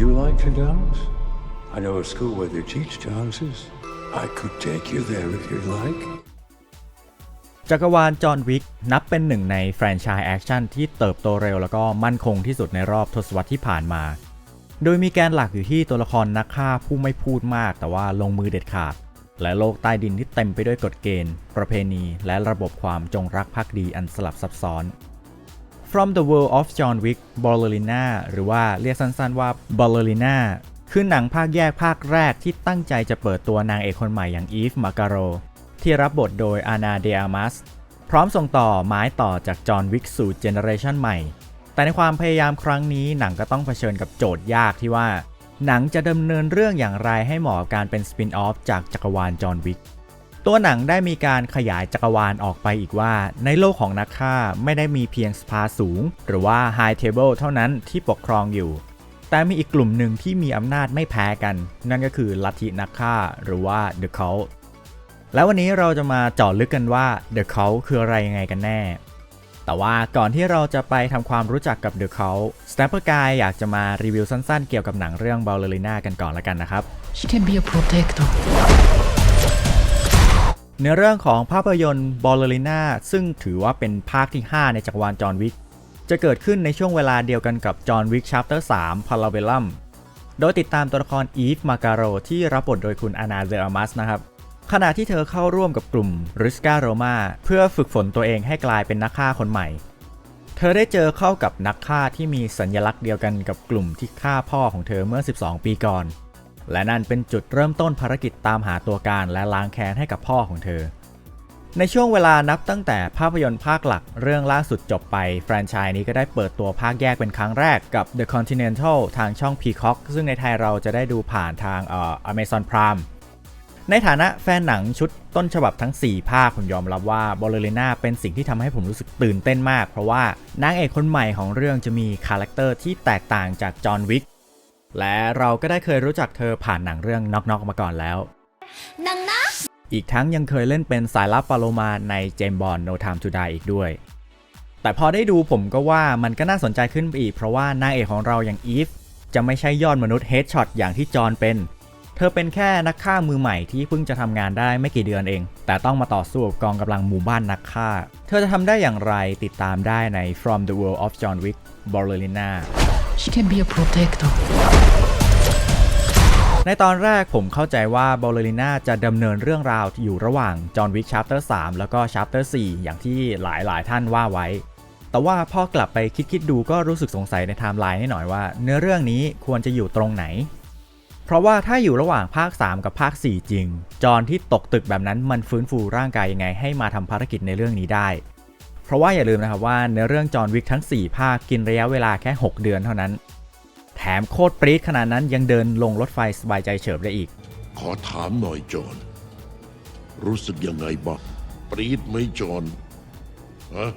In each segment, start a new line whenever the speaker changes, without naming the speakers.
you like to dance? I know a school where they teach dances. I could take you there if you'd like.
จักรวาลจอห์นวิกนับเป็นหนึ่งในแฟรนไชส์แอคชั่นที่เติบโตเร็วแล้วก็มั่นคงที่สุดในรอบทศวรรษที่ผ่านมา โดยมีแกนหลักอยู่ที่ตัวละครนักฆ่าผู้ไม่พูดมาก แต่ว่าลงมือเด็ดขาด และโลกใต้ดินที่เต็มไปด้วยกฎเกณฑ์ ประเพณี และระบบความจงรักภักดีอันสลับซับซ้อน From the World of John Wick Ballerina หรือว่าเรียกสั้นๆว่า Ballerina คือหนังภาคแยกภาคแรกที่ตั้งใจจะเปิดตัวนางเอกคนใหม่อย่างอีฟมาการโรที่รับบทโดยอานาเดอามัสพร้อมส่งต่อไม้ต่อจากจอห์นวิกสู่เจเนอเรชันใหม่ แต่ในความพยายามครั้งนี้หนังก็ต้องเผชิญกับโจทย์ยากที่ว่า หนังจะดำเนินเรื่องอย่างไรให้เหมาะกับการเป็นสปินออฟจากจักรวาลจอห์นวิก ตัวหนังได้มีการขยายจักรวาลออกไปอีกว่า ในโลกของนักฆ่าไม่ได้มีเพียงสภาสูง หรือว่าไฮเทเบิลเท่านั้นที่ปกครองอยู่ แต่มีอีกกลุ่มหนึ่งที่มีอำนาจไม่แพ้กัน นั่นก็คือลัทธินักฆ่าหรือว่า The Cult แล้ววันนี้เราจะมาเจาะลึกกันว่า The Cult คืออะไรยังไงกันแน่ แต่ว่าก่อนที่เราจะไปทำความรู้จักกับ The Cult s t a p p e r Guy อยากจะมารีวิวสั้นๆ เกี่ยวกับหนังเรื่อง Ballerina กันก่อนละกันนะครับ
She can be a protector.
เนื้อเรื่องของภาพยนตร์ Ballerina ซึ่งถือว่าเป็นภาคที่ 5 ในจักรวาลจอห์นวิกจะเกิดขึ้นในช่วงเวลาเดียวกันกับจอห์นวิกชัปเตอร์3 p a l a v e l l u m โดยติดตามตัวละครอีฟมาการโรที่รับบทโดยคุณอานาเซอามัสนะครับขณะที่เธอเข้าร่วมกับกลุ่มริสกาโรมาเพื่อฝึกฝนตัวเองให้กลายเป็นนักฆ่าคนใหม่ เธอได้เจอเข้ากับนักฆ่าที่มีสัญลักษณ์เดียวกันกับกลุ่มที่ฆ่าพ่อของเธอเมื่อ 12 ปีก่อน และนั่นเป็นจุดเริ่มต้นภารกิจตามหาตัวการและล้างแค้นให้กับพ่อของเธอ ในช่วงเวลานับตั้งแต่ภาพยนตร์ภาคหลักเรื่องล่าสุดจบไปแฟรนไชส์นี้ก็ได้เปิดตัวภาคแยกเป็นครั้งแรกกับ The Continental ทางช่อง Peacock ซึ่งในไทยเราจะได้ดูผ่านทางเอ่อ Amazon Prime ในฐานะแฟนหนังชุดต้นฉบับทั้ง 4 ภาคผมยอมรับว่า b o l l e r i n a เป็นสิ่งที่ทำให้ผมรู้สึกตื่นเต้นมาก เพราะว่านางเอกคนใหม่ของเรื่องจะมีคาแรคเตอร์ที่แตกต่างจากจอห์นวิก และเราก็ได้เคยรู้จักเธอผ่านหนังเรื่องน็อกน็อกมาก่อนแล้วอีกทั้งยังเคยเล่นเป็นสายลับปาโลมาในเจมบอล No Time to Die อีกด้วย แต่พอได้ดูผมก็ว่ามันก็น่าสนใจขึ้นไปอีก เพราะว่านางเอกของเราอย่างอีฟจะไม่ใช่ยอดมนุษย์เฮดช็อตอย่างที่จอห์นเป็น เธอเป็นแค่นักฆ่ามือใหม่ที่เพิ่งจะทำงานได้ไม่กี่เดือนเอง แต่ต้องมาต่อสู้กับกองกำลังหมู่บ้านนักฆ่า เธอจะทำได้อย่างไรติดตามได้ใน From the World of John Wick Ballerina
She can be a protector.
ในตอนแรกผมเข้าใจว่า b อลเล r ิน่าจะดำเนินเรื่องราวอยู่ระหว่างจอห์นวิกชาร์เตอร์3แล้วก็ชาร์เตอร์4อย่างที่หลายหลายๆท่านว่าไว้ แต่ว่าพอกลับไปคิดคิดๆดูก็รู้สึกสงสัยในไทม์ไลน์นิดหน่อยว่า เนื้อเรื่องนี้ควรจะอยู่ตรงไหน เพราะว่าถ้าอยู่ระหว่างภาค 3 กับภาค 4 จริง จอห์นที่ตกตึกแบบนั้นมันฟื้นฟูร่างกายยังไงให้มาทำภารกิจในเรื่องนี้ได้ เพราะว่าอย่าลืมนะครับว่าเนื้อเรื่องจอห์นวิกทั้ง 4 ภาคกินระยะเวลาแค่ 6 เดือนเท่านั้น แถมโคตรปรี๊ดขนาดนั้นยังเดินลงรถไฟสบายใจเฉิบได้อีก
ขอถามหน่อยจอนรู้สึกยังไงบ้างปรีดไหมจอนฮะ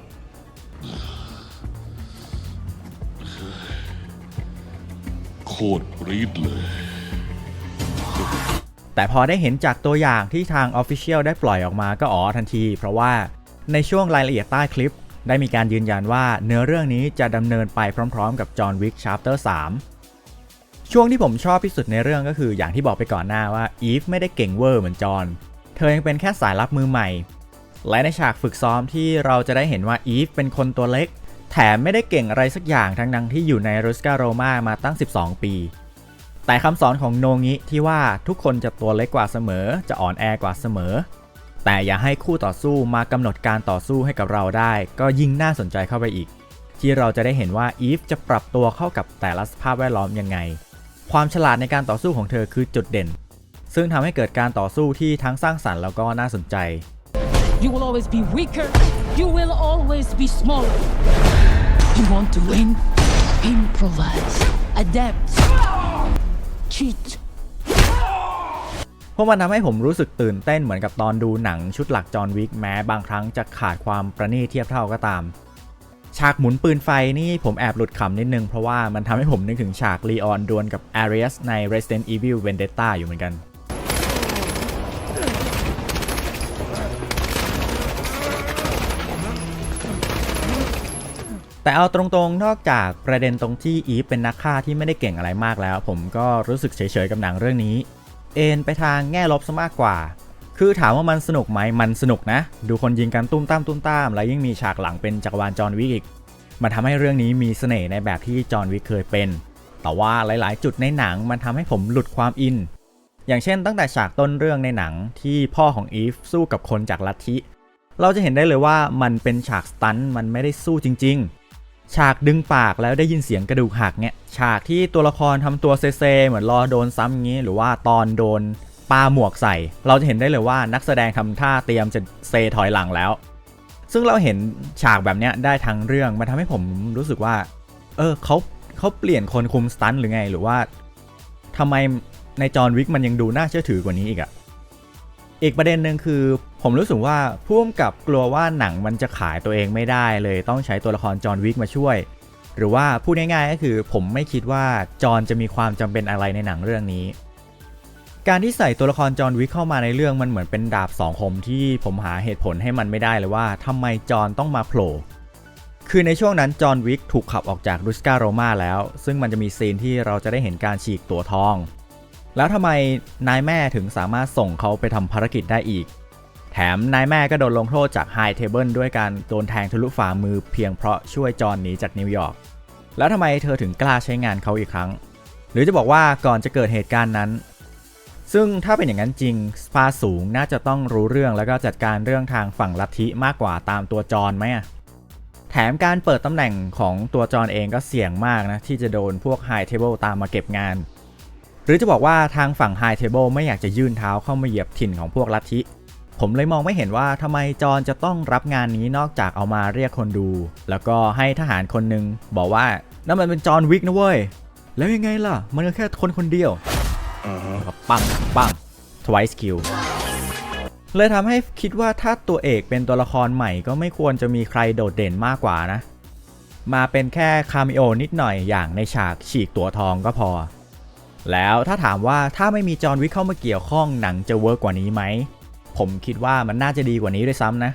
โคตรปรี๊ดเลย
แต่พอได้เห็นจากตัวอย่างที่ทาง Official ได้ปล่อยออกมาก็อ๋อทันที เพราะว่า ในช่วงรายละเอียดใต้คลิป ได้มีการยืนยันว่าเนื้อเรื่องนี้จะดำเนินไปพร้อมๆ กับ John Wick Chapter 3ช่วงที่ผมชอบที่สุดในเรื่องก็คืออย่างที่บอกไปก่อนหน้าว่าอีฟไม่ได้เก่งเวอร์เหมือนจอห์นเธอยังเป็นแค่สายลับมือใหม่ และในฉากฝึกซ้อมที่เราจะได้เห็นว่าอีฟเป็นคนตัวเล็ก แถมไม่ได้เก่งอะไรสักอย่างทั้งนั้งที่อยู่ในรุสกาโรมามาตั้ง 12 ปีแต่คำสอนของโนงิที่ว่าทุกคนจะตัวเล็กกว่าเสมอ จะอ่อนแอกว่าเสมอ แต่อย่าให้คู่ต่อสู้มากำหนดการต่อสู้ให้กับเราได้ ก็ยิ่งน่าสนใจเข้าไปอีก ที่เราจะได้เห็นว่าอีฟจะปรับตัวเข้ากับแต่ละสภาพแวดล้อมยังไง ความฉลาดในการต่อสู้ของเธอคือจุดเด่น ซึ่งทำให้เกิดการต่อสู้ที่ทั้งสร้างสรรค์แล้วก็น่าสนใจ
You will always be weaker. You will always be smaller.
You want to win? Improvise.
Adapt.
Cheat.
พราะมันทำให้ผมรู้สึกตื่นเต้นเหมือนกับตอนดูหนังชุดหลักจอห์นวิกแม้บางครั้งจะขาดความประณีตเทียบเท่าก็ตาม ฉากหมุนปืนไฟนี่ผมแอบหลุดขำนิดนึง เพราะว่ามันทำให้ผมนึกถึงฉากลีออนดวลกับ a r i สใน Resident Evil Vendetta อยู่เหมือนกันแต่เอาตรงๆ นอกจากประเด็นตรงที่อีฟเป็นนักฆ่าที่ไม่ได้เก่งอะไรมากแล้ว ผมก็รู้สึกเฉยๆกับหนังเรื่องนี้ เอ็นไปทางแง่ลบซะมากกว่า คือถามว่ามันสนุกไหมมันสนุกนะ ดูคนยิงกันตุ้มตามตุ้มตาม แล้วยิ่งมีฉากหลังเป็นจักรวาลจอห์นวิกอีก มันทำให้เรื่องนี้มีเสน่ห์ในแบบที่จอห์นวิกเคยเป็น แต่ว่าหลาย ๆ จุดในหนังมันทำให้ผมหลุดความอิน อย่างเช่น ตั้งแต่ฉากต้นเรื่องในหนังที่พ่อของอีฟสู้กับคนจากลัทธิ เราจะเห็นได้เลยว่ามันเป็นฉากสตันมันไม่ได้สู้จริง ๆ ฉากดึงปากแล้วได้ยินเสียงกระดูกหักเนี่ยฉากที่ตัวละครทำตัวเซเซเหมือนรอโดนซ้ำอย่างนี้หรือว่าตอนโดนปาหมวกใส่ เราจะเห็นได้เลยว่านักแสดงทำท่าเตรียมจะเซถอยหลังแล้ว ซึ่งเราเห็นฉากแบบเนี้ยได้ทั้งเรื่องมันทำให้ผมรู้สึกว่า เออเขาเขาเปลี่ยนคนคุมสตันหรือไงหรือว่าทำไมในจอห์นวิกมันยังดูน่าเชื่อถือกว่านี้อีกอะอีกประเด็นหนึ่งคือ ผมรู้สึกว่าผู้กำกับกลัวว่าหนังมันจะขายตัวเองไม่ได้เลยต้องใช้ตัวละครจอห์นวิกมาช่วย หรือว่าพูดง่ายๆก็คือ ผมไม่คิดว่าจอห์นจะมีความจำเป็นอะไรในหนังเรื่องนี้ การที่ใส่ตัวละครจอห์นวิกเข้ามาในเรื่องมันเหมือนเป็นดาบสองคมที่ผมหาเหตุผลให้มันไม่ได้เลยว่าทำไมจอห์นต้องมาโผล่คือในช่วงนั้นจอห์นวิกถูกขับออกจากรุสกาโรมาแล้ว ซึ่งมันจะมีซีนที่เราจะได้เห็นการฉีกตัวทอง แล้วทำไมนายแม่ถึงสามารถส่งเขาไปทำภารกิจได้อีก แถมนายแม่ก็โดนลงโทษจากไฮเทเบิลด้วยการโดนแทงทะลุฝ่ามือเพียงเพราะช่วยจอนหนีจากนิวยอร์ก แล้วทำไมเธอถึงกล้าใช้งานเขาอีกครั้ง หรือจะบอกว่าก่อนจะเกิดเหตุการณ์นั้น ซึ่งถ้าเป็นอย่างนั้นจริงสปาสูงน่าจะต้องรู้เรื่องแล้วก็จัดการเรื่องทางฝั่งลัทธิมากกว่าตามตัวจอนไหมแถมการเปิดตำแหน่งของตัวจอนเองก็เสี่ยงมากนะที่จะโดนพวกไฮเทเบิลตามมาเก็บงาน หรือจะบอกว่าทางฝั่งไฮเทเบิลไม่อยากจะยื่นเท้าเข้ามาเหยียบถิ่นของพวกลัทธิ ผมเลยมองไม่เห็นว่าทำไมจอห์นจะต้องรับงานนี้นอกจากเอามาเรียกคนดู แล้วก็ให้ทหารคนหนึ่งบอกว่านั่นมันเป็นจอห์นวิกนะเว้ย แล้วยังไงล่ะ มันก็แค่คนคนเดียว
อ่าฮะ
ก็ปังปัง twice kill เลยทำให้คิดว่าถ้าตัวเอกเป็นตัวละครใหม่ก็ไม่ควรจะมีใครโดดเด่นมากกว่านะ มาเป็นแค่คาเมโอนิดหน่อยอย่างในฉากฉีกตัวทองก็พอ แล้วถ้าถามว่าถ้าไม่มีจอห์นวิกเข้ามาเกี่ยวข้องหนังจะเวิร์กกว่านี้ไหม ผมคิดว่ามันน่าจะดีกว่านี้ด้วยซ้ำนะ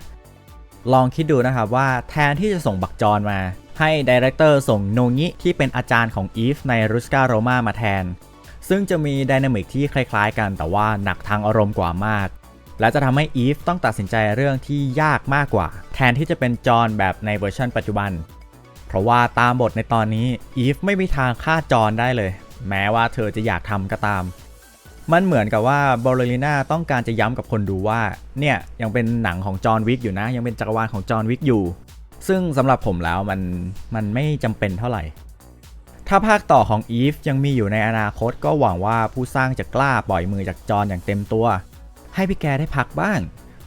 ลองคิดดูนะครับว่าแทนที่จะส่งบักจอนมา ให้ดีเรคเตอร์ส่งโนงิที่เป็นอาจารย์ของอีฟในรุสกาโรมามาแทน ซึ่งจะมีไดนามิกที่คล้ายๆกันแต่ว่าหนักทางอารมณ์กว่ามาก และจะทำให้อีฟต้องตัดสินใจเรื่องที่ยากมากกว่า แทนที่จะเป็นจอนแบบในเวอร์ชันปัจจุบัน เพราะว่าตามบทในตอนนี้อีฟไม่มีทางฆ่าจอนได้เลย แม้ว่าเธอจะอยากทำก็ตาม มันเหมือนกับว่าบอลเลริน่าต้องการจะย้ำกับคนดูว่า เนี่ยยังเป็นหนังของจอห์นวิกอยู่นะ ยังเป็นจักรวาลของจอห์นวิกอยู่ ซึ่งสำหรับผมแล้วมันมันไม่จำเป็นเท่าไหร่ ถ้าภาคต่อของอีฟยังมีอยู่ในอนาคตก็หวังว่าผู้สร้างจะกล้าปล่อยมือจากจอห์นอย่างเต็มตัว ให้พี่แกได้พักบ้าง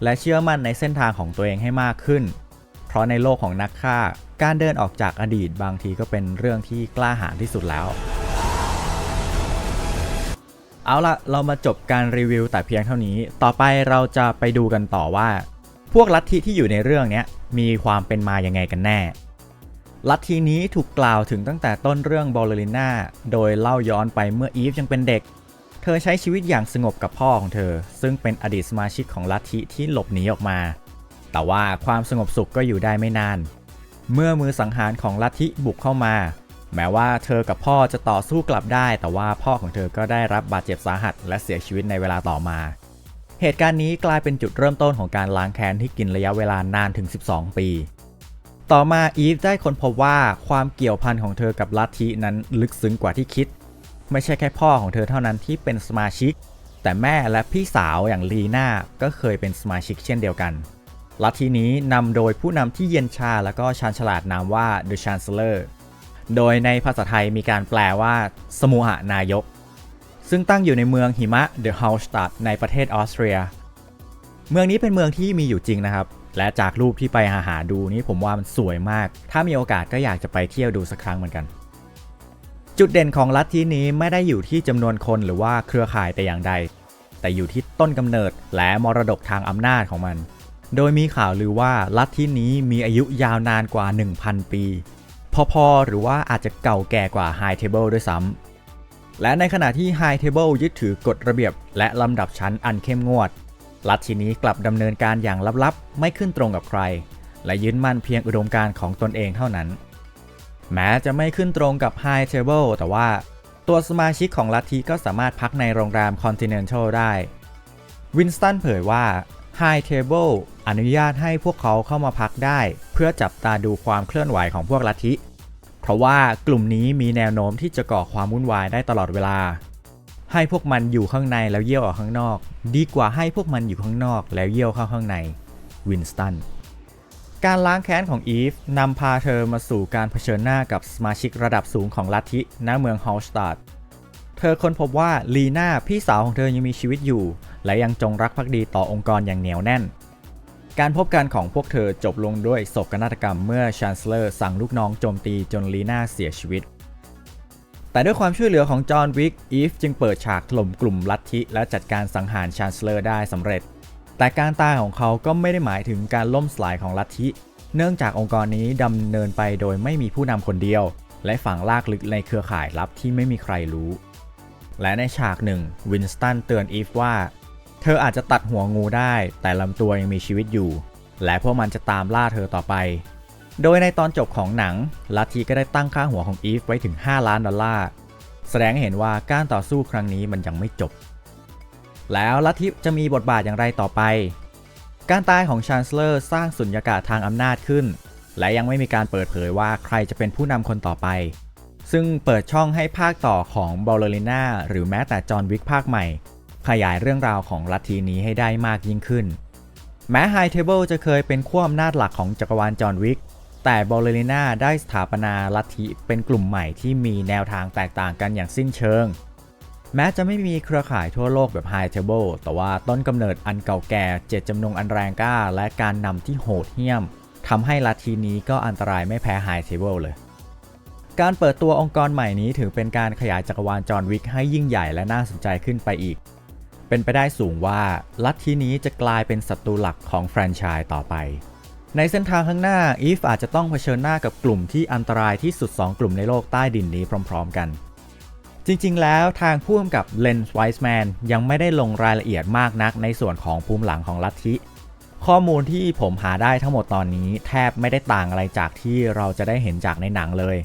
และเชื่อมั่นในเส้นทางของตัวเองให้มากขึ้น เพราะในโลกของนักฆ่าการเดินออกจากอดีตบางทีก็เป็นเรื่องที่กล้าหาญที่สุดแล้ว เอาละเรามาจบการรีวิวแต่เพียงเท่านี้ ต่อไปเราจะไปดูกันต่อว่า พวกลัทธิที่อยู่ในเรื่องนี้มีความเป็นมาอยังไงกันแน่ ลัทธินี้ถูกกล่าวถึงตั้งแต่ต้นเรื่องบอลเลริน่าโดยเล่าย้อนไปเมื่ออีฟยังเป็นเด็ก เธอใช้ชีวิตอย่างสงบกับพ่อของเธอ ซึ่งเป็นอดีตสมาชิกของลัทธิที่หลบหนีออกมา แต่ว่าความสงบสุขก็อยู่ได้ไม่นาน เมื่อมือสังหารของลัทธิบุกเข้ามา แม้ว่าเธอกับพ่อจะต่อสู้กลับได้ แต่ว่าพ่อของเธอก็ได้รับบาดเจ็บสาหัส และเสียชีวิตในเวลาต่อมา เหตุการณ์นี้กลายเป็นจุดเริ่มต้นของการล้างแค้นที่กินระยะเวลานานถึง 12 ปี ต่อมาอีฟได้ค้นพบว่าความเกี่ยวพันของเธอกับลัทธินั้นลึกซึ้งกว่าที่คิด ไม่ใช่แค่พ่อของเธอเท่านั้นที่เป็นสมาชิก แต่แม่และพี่สาวอย่างลีน่าก็เคยเป็นสมาชิกเช่นเดียวกันลัทธินี้นำโดยผู้นำที่เย็นชาและก็ชาญฉลาดนามว่า The Chancellor โดยในภาษาไทยมีการแปลว่า สมุหนายก ซึ่งตั้งอยู่ในเมืองหิมะ The Hallstatt ในประเทศออสเตรีย เมืองนี้เป็นเมืองที่มีอยู่จริงนะครับ และจากรูปที่ไปหาหาดูนี่ผมว่ามันสวยมาก ถ้ามีโอกาสก็อยากจะไปเที่ยวดูสักครั้งเหมือนกัน จุดเด่นของลัทธินี้ไม่ได้อยู่ที่จำนวนคนหรือว่าเครือข่ายแต่อย่างใด แต่อยู่ที่ต้นกำเนิดและมรดกทางอำนาจของมันโดยมีข่าวลือว่าลัทธินี้มีอายุยาวนานกว่า 1,000 ปี พอๆ หรือว่าอาจจะเก่าแก่กว่า High Table ด้วยซ้ำ และในขณะที่ High Table ยึดถือกฎระเบียบ และลำดับชั้นอันเข้มงวด ลัทธินี้กลับดำเนินการอย่างลับๆ ไม่ขึ้นตรงกับใคร และยึดมั่นเพียงอุดมการณ์ของตนเองเท่านั้น แม้จะไม่ขึ้นตรงกับ High Table แต่ว่าตัวสมาชิกของลัทธิก็สามารถพักในโรงแรม Continental ได้ วินสตันเผยว่า High Table อนุญาตให้พวกเขาเข้ามาพักได้ พื่อจับตาดูความเคลื่อนไหวของพวกลัทธิ เพราะว่ากลุ่มนี้มีแนวโน้มที่จะก่อความวุ่นวายได้ตลอดเวลา ให้พวกมันอยู่ข้างในแล้วเยี่ยวออกข้างนอก ดีกว่าให้พวกมันอยู่ข้างนอกแล้วเยี่ยวเข้าข้างในวินสตันการล้างแค้นของอีฟนำพาเธอมาสู่การเผชิญหน้ากับสมาชิกระดับสูงของลัทธิณเมืองฮอลสตาร์เธอค้นพบว่าลีน่าพี่สาวของเธอยังมีชีวิตอยู่ และยังจงรักภักดีต่อองค์กรอย่างเหนียวแน่น การพบกันของพวกเธอจบลงด้วยโศกนาฏกรรมเมื่อชานเซลเลอร์สั่งลูกน้องโจมตีจนลีน่าเสียชีวิต แต่ด้วยความช่วยเหลือของจอห์นวิกอีฟจึงเปิดฉากถล่มกลุ่มลัทธิและจัดการสังหารชานเซลเลอร์ได้สำเร็จ แต่การตายของเขาก็ไม่ได้หมายถึงการล่มสลายของลัทธิ เนื่องจากองค์กรนี้ดำเนินไปโดยไม่มีผู้นำคนเดียว และฝังลากลึกในเครือข่ายลับที่ไม่มีใครรู้ และในฉากหนึ่งวินสตันเตือนอีฟว่า ธออาจจะตัดหัวงูได้ แต่ลำตัวยังมีชีวิตอยู่ และพวกมันจะตามล่าเธอต่อไป โดยในตอนจบของหนัง ลัทธิก็ได้ตั้งค่าหัวของอีฟไว้ถึง 5 ล้านดอลลาร์ แสดงให้เห็นว่าการต่อสู้ครั้งนี้มันยังไม่จบ แล้วลัทธิจะมีบทบาทอย่างไรต่อไป การตายของชานเซลเลอร์สร้างสุญญากาศทางอำนาจขึ้น และยังไม่มีการเปิดเผยว่าใครจะเป็นผู้นำคนต่อไป ซึ่งเปิดช่องให้ภาคต่อของบอลเลริน่าหรือแม้แต่จอห์นวิกภาคใหม่ ขยายเรื่องราวของลัทธินี้ให้ได้มากยิ่งขึ้น แม้ไฮเทเบิลจะเคยเป็นขั้วอำนาจหลักของจักรวาลจอห์นวิก แต่บอลเลริน่าได้สถาปนาลัทธิเป็นกลุ่มใหม่ที่มีแนวทางแตกต่างกันอย่างสิ้นเชิง แม้จะไม่มีเครือข่ายทั่วโลกแบบ High Table แต่ว่าต้นกำเนิดอันเก่าแก่เจตจำนงอันแรงกล้า และการนำที่โหดเหี้ยมทำให้ลัทธินี้ก็อันตรายไม่แพ้ High Table เลยการเปิดตัวองค์กรใหม่นี้ถือเป็นการขยายจักรวาลจอห์นวิกให้ยิ่งใหญ่และน่าสนใจขึ้นไปอีก เป็นไปได้สูงว่าลัทธินี้จะกลายเป็นศัตรูหลักของแฟรนไชส์ต่อไป ในเส้นทางข้างหน้าอีฟอาจจะต้องเผชิญหน้ากับกลุ่มที่อันตรายที่สุด 2 กลุ่มในโลกใต้ดินนี้พร้อม ๆ กัน จริงๆ แล้วทางผู้กำกับเลนส์ไวส์แมนยังไม่ได้ลงรายละเอียดมากนักในส่วนของภูมิหลังของลัทธิข้อมูลที่ผมหาได้ทั้งหมดตอนนี้แทบไม่ได้ต่างอะไรจากที่เราจะได้เห็นจากในหนังเลย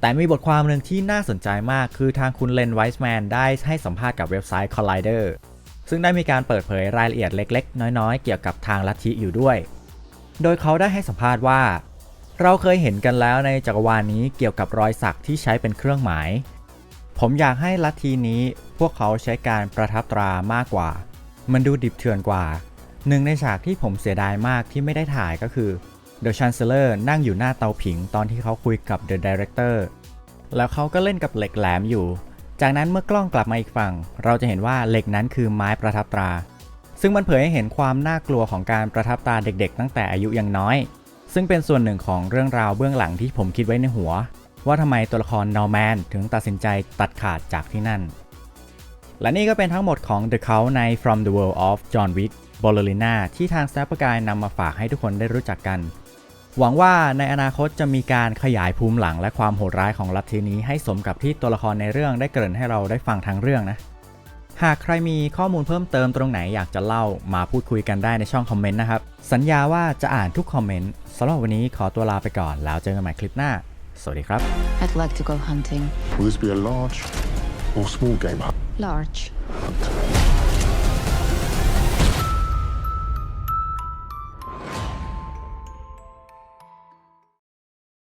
แต่มีบทความหนึ่งที่น่าสนใจมากคือทางคุณเลนไวส์แมนได้ให้สัมภาษณ์กับเว็บไซต์ Collider ซึ่งได้มีการเปิดเผยรายละเอียดเล็ก ๆ น้อย ๆ เกี่ยวกับทางลัทธิอยู่ด้วย โดยเขาได้ให้สัมภาษณ์ว่า เราเคยเห็นกันแล้วในจักรวาลนี้เกี่ยวกับรอยสักที่ใช้เป็นเครื่องหมาย ผมอยากให้ลัทธินี้พวกเขาใช้การประทับตรามากกว่า มันดูดิบเถื่อนกว่า หนึ่งในฉากที่ผมเสียดายมากที่ไม่ได้ถ่ายก็คือ The Chancellor นั่งอยู่หน้าเตาผิงตอนที่เขาคุยกับ The Director แล้วเขาก็เล่นกับเหล็กแหลมอยู่ จากนั้นเมื่อกล้องกลับมาอีกฝั่ง เราจะเห็นว่าเหล็กนั้นคือไม้ประทับตรา ซึ่งมันเผยให้เห็นความน่ากลัวของการประทับตราเด็กๆ ตั้งแต่อายุยังน้อย ซึ่งเป็นส่วนหนึ่งของเรื่องราวเบื้องหลังที่ผมคิดไว้ในหัว ว่าทำไมตัวละครนอร์แมนถึงตัดสินใจตัดขาดจากที่นั่น และนี่ก็เป็นทั้งหมดของ The Cult ใน From the World of John Wick b o l l e r i n a ที่ทางแซปกายนำมาฝากให้ทุกคนได้รู้จักกัน หวังว่าในอนาคตจะมีการขยายภูมิหลังและความโหดร้ายของลัทธินี้ให้สมกับที่ตัวละครในเรื่องได้เกริ่นให้เราได้ฟังทั้งเรื่องนะ หากใครมีข้อมูลเพิ่มเติมตรงไหนอยากจะเล่ามาพูดคุยกันได้ในช่องคอมเมนต์นะครับ สัญญาว่าจะอ่านทุกคอมเมนต์สำหรับวันนี้ขอตัวลาไปก่อนแล้วเจอกันใหม่คลิปหน้า สวัสดีครับ
I'd like to go hunting.
Will this be a large or small game hunt?
Large.
hunt?